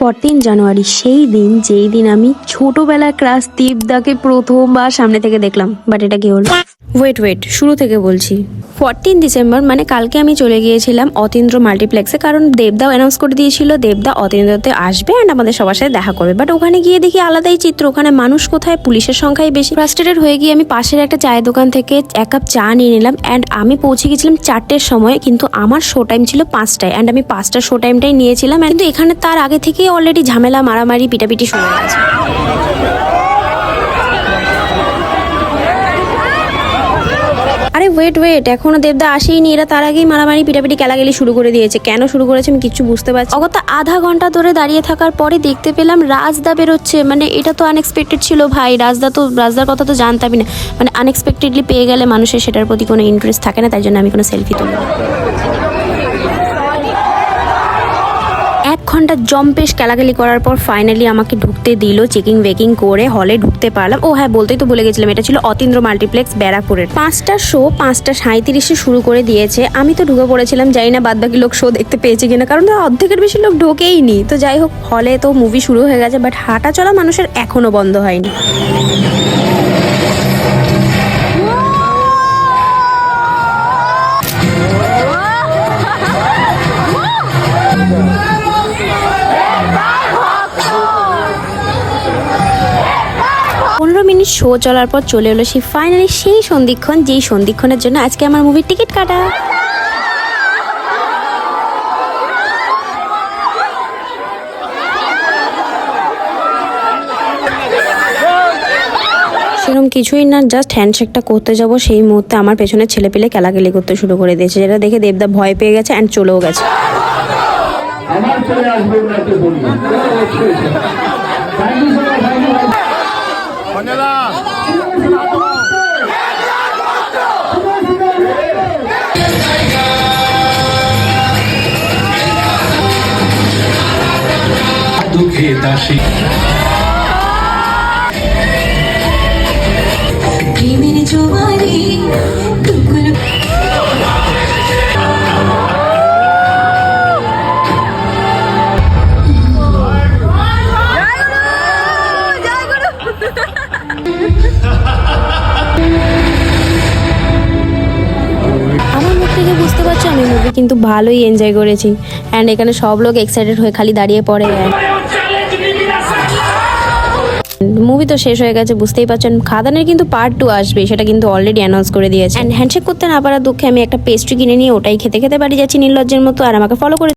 Fourteen জানুয়ারি, সেই দিন, যেই দিন আমি ছোটবেলার ক্লাস দীপদাকে প্রথমবার সামনে থেকে দেখলাম বাট এটা কি হলো? ওয়েট ওয়েট শুরু থেকে বলছি। ফোরটিন ডিসেম্বর মানে কালকে আমি চলে গিয়েছিলাম অতীন্দ্র মাল্টিপ্লেক্সে কারণ দেবদাও অ্যানাউন্স করে দিয়েছিল, দেবদা অতীন্দ্রতে আসবে অ্যান্ড আমাদের সবার সাথে দেখা করবে। বাট ওখানে গিয়ে দেখি আলাদাই চিত্র, ওখানে মানুষ কোথায়, পুলিশের সংখ্যাই বেশি। ফ্রাস্ট্রেটেড হয়ে গিয়ে আমি পাশের একটা চায়ের দোকান থেকে এক কাপ চা নিয়ে নিলাম অ্যান্ড আমি পৌঁছে গেছিলাম চারটের সময়, কিন্তু আমার শো টাইম ছিল পাঁচটায় অ্যান্ড আমি পাঁচটার শো টাইমটাই নিয়েছিলাম কিন্তু এখানে তার আগে থেকেই অলরেডি ঝামেলা, মারামারি, পিটাপিটি শুরু হয়ে গেছে। ওয়েট ওয়েট এখনও দেবদা আসেইনি, এরা তার আগেই মারামারি, পিটাপিটি, কেলাগেলি শুরু করে দিয়েছে। কেন শুরু করেছে আমি কিছু বুঝতে পারছি অগত আধা ঘণ্টা ধরে দাঁড়িয়ে থাকার পরে দেখতে পেলাম রাজদা বেরোচ্ছে। মানে এটা তো আনএক্সপেক্টেড ছিল ভাই, রাজদা তো, রাজদার কথা তো জানতামই না। মানে আনএক্সপেক্টেডলি পেয়ে গেলে মানুষের সেটার প্রতি কোনো ইন্টারেস্ট থাকে না, তাই জন্য আমি কোনো সেলফি তুলি না। এক ঘণ্টা জম্পেশ কেলাকেলি করার পর ফাইনালি আমাকে ঢুকতে দিল চেকিং বেকিং করে হলে ঢুকতে পারলাম। ও হ্যাঁ বলতেই তো বলে গেছিলাম, এটা ছিল অতীন্দ্র মাল্টিপ্লেক্স ব্যারাকপুরের। পাঁচটা শো পাঁচটা সাঁত্রিশে শুরু করে দিয়েছে। আমি তো ঢুকে পড়েছিলাম, জানি না বাদবাকি লোক শো দেখতে পেয়েছে কিনা, কারণ অর্ধেকের বেশি লোক ঢোকেই নি তো যাই হোক হলে তো মুভি শুরু হয়ে গেছে বাট হাঁটা চলা মানুষের এখনও বন্ধ হয়নি। মিনিট শো চলার পর চলে এলো সেই ফাইনালি সেই সন্ধিক্ষণ, যেই সন্ধিক্ষণের জন্য আজকে আমার মুভির টিকিট কাটা। সেরকম কিছুই না জাস্ট হ্যান্ডশেকটা করতে যাব সেই মুহূর্তে আমার পেছনে ছেলে পেলে কেলাকেলি করতে শুরু করে দিয়েছে, যেটা দেখে দেবদা ভয় পেয়ে গেছে অ্যান্ড চলেও গেছে। আমার ওনাকে দুঃখে দাসী। প্রেমের জোয়ারে আমার মুখ থেকে বুঝতে পারছ আমি মুভি কিন্তু ভালোই এনজয় করেছি। অ্যান্ড এখানে সব লোক এক্সাইটেড হয়ে খালি দাঁড়িয়ে পড়ে। মুভি তো শেষ হয়ে গেছে, বুঝতেই পারছেন। খাদানের কিন্তু পার্ট টু আসবে, সেটা কিন্তু অলরেডি অ্যানাউন্স করে দিয়েছে। অ্যান্ড হ্যান্ডশেক করতে না পারার দুঃখে আমি একটা পেস্ট্রি কিনে নিয়ে ওটাই খেতে খেতে বাড়ি যাচ্ছি নির্লজ্জের মতো, আর আমাকে ফলো করে